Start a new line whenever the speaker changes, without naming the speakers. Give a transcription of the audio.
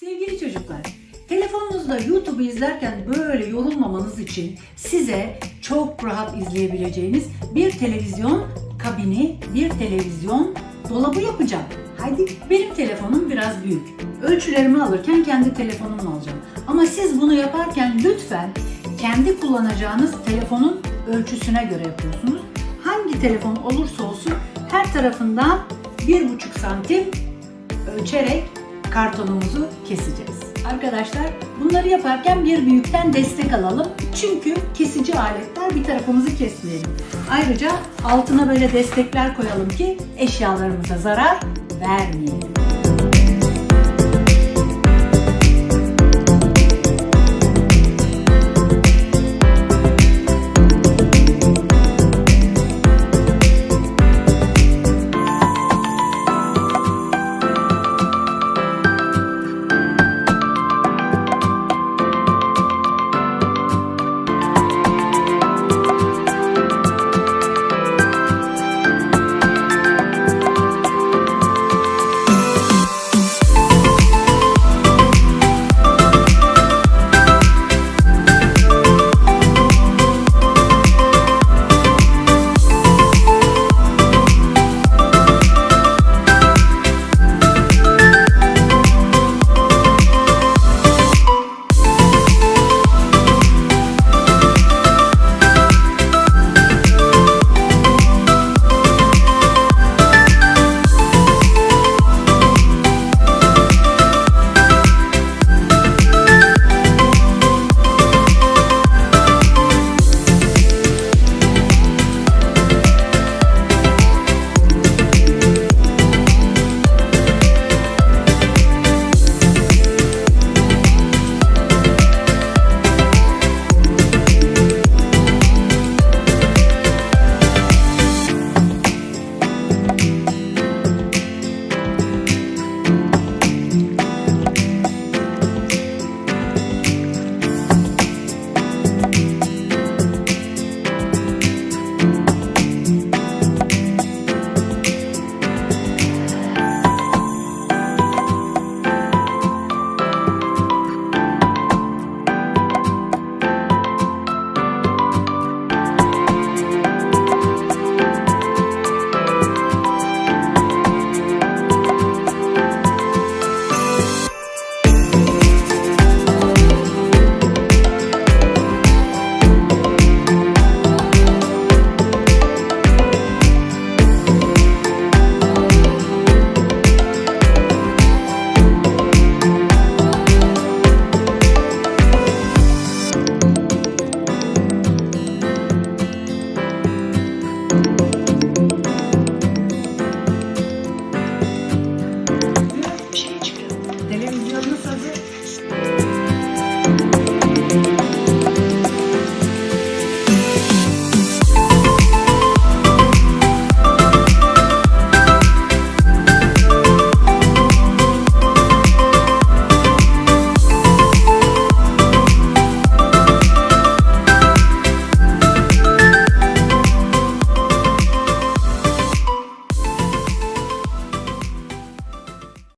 Sevgili çocuklar, telefonunuzda YouTube'u izlerken böyle yorulmamanız için size çok rahat izleyebileceğiniz bir televizyon kabini, bir televizyon dolabı yapacağım. Haydi benim telefonum biraz büyük. Ölçülerimi alırken kendi telefonumu alacağım. Ama siz bunu yaparken lütfen kendi kullanacağınız telefonun ölçüsüne göre yapıyorsunuz. Hangi telefon olursa olsun her tarafından 1,5 santim ölçerek kartonumuzu keseceğiz. Arkadaşlar bunları yaparken bir büyükten destek alalım. Çünkü kesici aletler bir tarafımızı kesmeyelim. Ayrıca altına böyle destekler koyalım ki eşyalarımıza zarar vermeyelim.